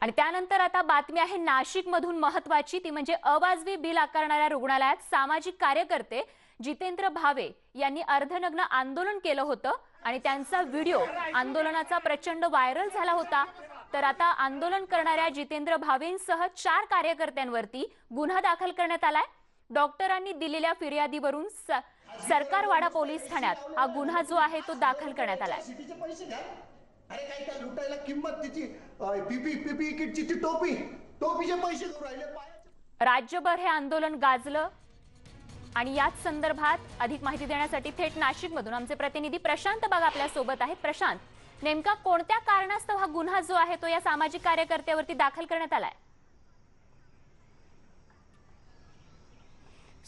आणि त्यानंतर आता बातमी आहे नाशिक मधून महत्वाची. ती म्हणजे अवाजवी बिल आकारणाऱ्या रुग्णालयात सामाजिक कार्यकर्ते जितेंद्र भावे यांनी अर्धनग्न आंदोलन केलं होतं आणि त्यांचा व्हिडिओ आंदोलनाचा प्रचंड व्हायरल झाला होता. तर आता आंदोलन करणाऱ्या जितेंद्र भावेंसह चार कार्यकर्त्यांवरती गुन्हा दाखल करण्यात आलाय. डॉक्टरांनी दिलेल्या फिर्यादीवरून स- सरकारवाडा पोलीस ठाण्यात हा गुन्हा जो आहे तो दाखल करण्यात आलाय. अरे काय काय लुटायला किंमत तिची पीपी पीपी किटची ती टोपी. टोपीचे पैसे घेऊन राहिले राज्यभर हे आंदोलन गाजलं आणि याच संदर्भात अधिक माहिती देण्यासाठी थेट नाशिकमधून आमचे प्रतिनिधी प्रशांत बाग आपल्यासोबत आहेत. प्रशांत नेमका कोणत्या कारणास्तव हा गुन्हा जो आहे तो या सामाजिक कार्यकर्त्यावरती दाखल करण्यात आलाय?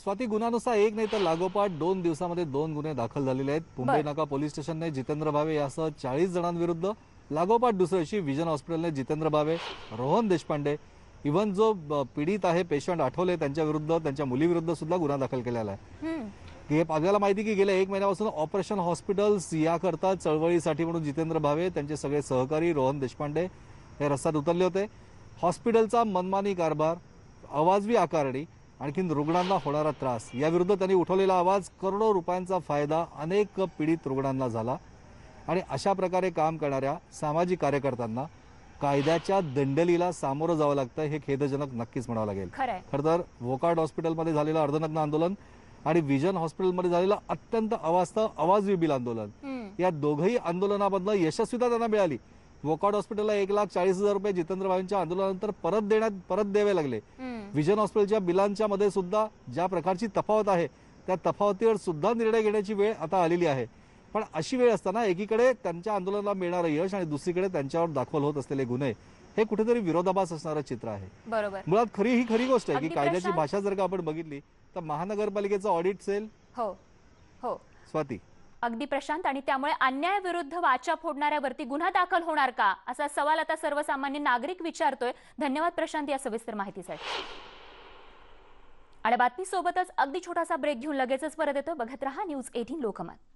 स्वाती गुन्ह्यानुसार एक नाही तर लागोपाठ दोन दिवसामध्ये दोन गुन्हे दाखल झालेले आहेत मुंबई. नाका पोलीस स्टेशनने जितेंद्र भावे यासह चाळीस जणांविरुद्ध लागोपाठ दुसऱ्या दिवशी विजन हॉस्पिटलने जितेंद्र भावे रोहन देशपांडे इव्हन जो पीडित आहे पेशंट आठवले त्यांच्या विरुद्ध त्यांच्या मुलीविरुद्ध सुद्धा गुन्हा दाखल केलेला आहे. हे आपल्याला माहिती की गेल्या एक महिन्यापासून ऑपरेशन हॉस्पिटल्स याकरता चळवळीसाठी म्हणून जितेंद्र भावे त्यांचे सगळे सहकारी रोहन देशपांडे हे रस्त्यात उतरले होते हॉस्पिटलचा मनमानी कारभार आवाजवी आकारणी आणखीन रुग्णांना होणारा त्रास. याविरुद्ध त्यांनी उठवलेला आवाज करोडो रुपयांचा फायदा अनेक पीडित रुग्णांना झाला. आणि अशा प्रकारे काम करणाऱ्या सामाजिक कार्यकर्त्यांना कायद्याच्या दंडलीला सामोरं जावं लागतं हे खेदजनक नक्कीच म्हणावं लागेल. खरं तर वोकार्ड हॉस्पिटलमध्ये झालेलं अर्धनग्न आंदोलन आणि विजन हॉस्पिटलमध्ये झालेलं अत्यंत अवास्तव आवाजवी बिल आंदोलन. या दोघही आंदोलनामधनं यशस्वीता त्यांना मिळाली. वोकार्ड हॉस्पिटलला एक लाख चाळीस हजार रुपये जितेंद्र भावेंच्या आंदोलनानंतर परत देण्यात परत द्यावे लागले. विजन हॉस्पिटलच्या बिलांच्या मध्ये सुद्धा ज्या प्रकारची तफावत आहे त्या तफावतीवर सुद्धा निर्णय घेण्याची वेळ आता आलेली आहे. पण अशी वेळ असताना एकीकडे त्यांच्या आंदोलनाला मिळणारं यश आणि दुसरीकडे त्यांच्यावर दाखल होत असलेले गुन्हे हे कुठेतरी विरोधाभास असणारं चित्र आहे. बरोबर. मुळात खरी ही खरी गोष्ट आहे की कायद्याची. भाषा जर का आपण बघितली तर महानगरपालिकेचं ऑडिट सेल हो. हो. स्वाती. अगदी प्रशांत आणि त्यामुळे अन्यायाविरुद्ध वाचा फोडणाऱ्यावरती गुन्हा दाखल होणार का? असा सवाल आता सर्वसामान्य नागरिक विचारतोय. धन्यवाद प्रशांत या सविस्तर माहितीसाठी. आणि बातमी सोबतच अगदी छोटासा ब्रेक घेऊन लगेचच परत येतो. बघत रहा न्यूज एटीन लोकमत.